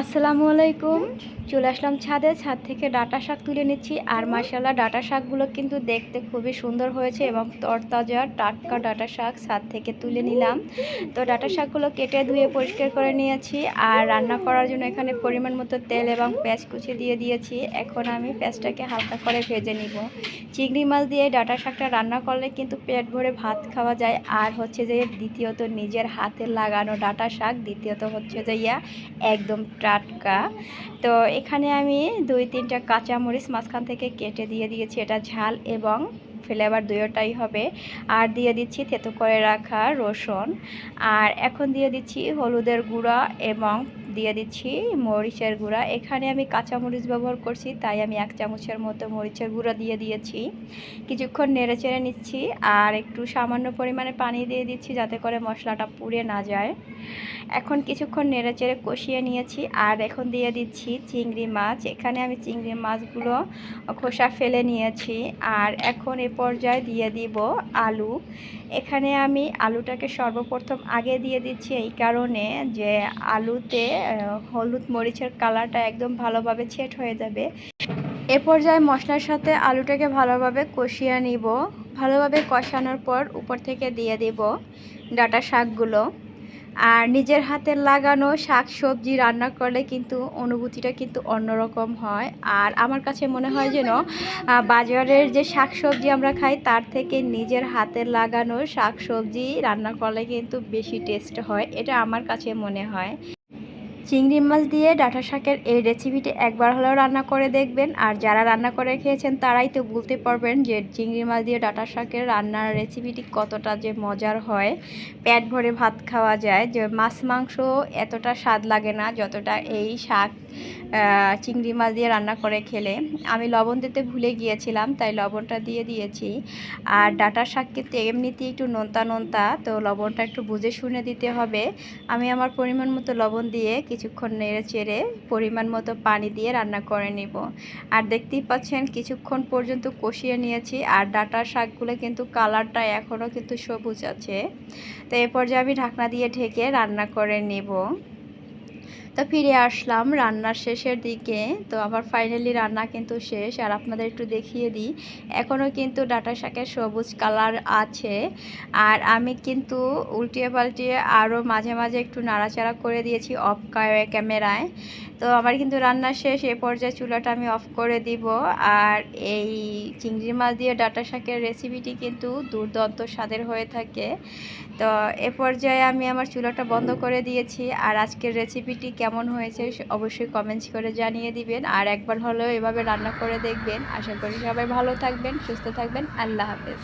আসসালামু আলাইকুম। চলে আসলাম ছাদে। ছাদ থেকে ডাটা শাক তুলে নিচ্ছি। আর মাসাল্লাহ ডাটা শাকগুলো কিন্তু দেখতে খুবই সুন্দর হয়েছে এবং তরতাজা টাটকা ডাটা শাক ছাদ থেকে তুলে নিলাম। তো ডাটা শাকগুলো কেটে ধুয়ে পরিষ্কার করে নিয়েছি আর রান্না করার জন্য এখানে পরিমাণ মতো তেল এবং পেঁয়াজ কুচি দিয়ে দিয়েছি। এখন আমি পেঁয়াজটাকে হালকা করে ভেজে নিব। চিংড়ি মাছ দিয়ে ডাটা শাকটা রান্না করলে কিন্তু পেট ভরে ভাত খাওয়া যায়। আর হচ্ছে যে দ্বিতীয়ত নিজের হাতে লাগানো ডাটা শাক, দ্বিতীয়ত হচ্ছে যে ইয়া, একদম টাটকা। তো এখানে আমি দুই তিনটা কাঁচামরিচ মাঝখান থেকে কেটে দিয়ে দিয়েছি, এটা ঝাল এবং ফ্লেভার দুয়োটাই হবে। আর দিয়ে দিচ্ছি থেতো করে রাখা রসুন। আর এখন দিয়ে দিচ্ছি হলুদের গুঁড়া এবং দিয়ে দিচ্ছি মরিচের গুঁড়া। এখানে আমি কাঁচা মরিচ ব্যবহার করছি, তাই আমি এক চামচের মতো মরিচের গুঁড়া দিয়ে দিয়েছি। কিছুক্ষণ নেড়ে চেড়ে নিচ্ছি আর একটু সামান্য পরিমাণে পানি দিয়ে দিচ্ছি যাতে করে মশলাটা পুড়ে না যায়। এখন কিছুক্ষণ নেড়ে চেড়ে কষিয়ে নিয়েছি আর এখন দিয়ে দিচ্ছি চিংড়ি মাছ। এখানে আমি চিংড়ি মাছগুলো খোসা ফেলে নিয়েছি আর এখন এ পর্যায়ে দিয়ে দিব আলু। এখানে আমি আলুটাকে সর্বপ্রথম আগে দিয়ে দিচ্ছি এই কারণে যে আলুতে হলুদ মরিচের কালারটা একদম ভালোভাবে ছেট হয়ে যাবে। এ পর্যায়ে মশলার সাথে আলুটাকে ভালোভাবে কষিয়ে নিব। ভালোভাবে কষানোর পর উপর থেকে দিয়ে দেব ডাটা শাকগুলো। আর নিজের হাতের লাগানো শাক সবজি রান্না করলে কিন্তু অনুভূতিটা কিন্তু অন্যরকম হয়। আর আমার কাছে মনে হয় যেন বাজারের যে শাক সবজি আমরা খাই, তার থেকে নিজের হাতের লাগানো শাক সবজি রান্না করলে কিন্তু বেশি টেস্ট হয়, এটা আমার কাছে মনে হয়। চিংড়ি মাছ দিয়ে ডাঁটা শাকের এই রেসিপিটি একবার হলেও রান্না করে দেখবেন। আর যারা রান্না করে খেয়েছেন, তারাই তো বলতে পারবেন যে চিংড়ি মাছ দিয়ে ডাঁটা শাকের রান্নার রেসিপিটি কতটা যে মজার হয়। পেট ভরে ভাত খাওয়া যায়। যে মাছ মাংস এতটা স্বাদ লাগে না, যতটা এই শাক চিংড়ি মাছ দিয়ে রান্না করে খেলে। আমি লবণ দিতে ভুলে গিয়েছিলাম, তাই লবণটা দিয়ে দিয়েছি। আর ডাঁটা শাক কিন্তু এমনিতেই একটু নোনতা নোনতা, তো লবণটা একটু বুঝে শুনে দিতে হবে। আমি আমার পরিমাণ মতো লবণ দিয়ে কিছুক্ষণ নেড়ে চেড়ে পরিমাণ মতো পানি দিয়ে রান্না করে নিব। আর দেখতেই পাচ্ছেন, কিছুক্ষণ পর্যন্ত কষিয়ে নিয়েছি আর ডাটার শাকগুলো কিন্তু কালারটা এখনও কিন্তু সবুজ আছে। তো এ পর্যায়ে আমি ঢাকনা দিয়ে ঢেকে রান্না করে নেব। তো ফিরে আসলাম রান্নার শেষের দিকে। তো আমার ফাইনালি রান্না কিন্তু শেষ। আর আপনাদের একটু দেখিয়ে দিই এখনও কিন্তু ডাটা শাকের সবুজ কালার আছে। আর আমি কিন্তু উল্টিয়ে পাল্টিয়ে আরও মাঝে মাঝে একটু নাড়াচাড়া করে দিয়েছি অফ ক্যামেরায় তো আমার কিন্তু রান্না শেষ, এ পর্যায়ে চুলাটা আমি অফ করে দিব। আর এই চিংড়ি মাছ দিয়ে ডাটা শাকের রেসিপিটি কিন্তু দুর্দান্ত স্বাদের হয়ে থাকে। তো এ পর্যায়ে আমি আমার চুলাটা বন্ধ করে দিয়েছি। আর আজকের রেসিপিটি কেমন হয়েছে অবশ্যই কমেন্টস করে জানিয়ে দিবেন। আর একবার হলেও এভাবে রান্না করে দেখবেন। আশা করি সবাই ভালো থাকবেন, সুস্থ থাকবেন। আল্লাহ হাফেজ।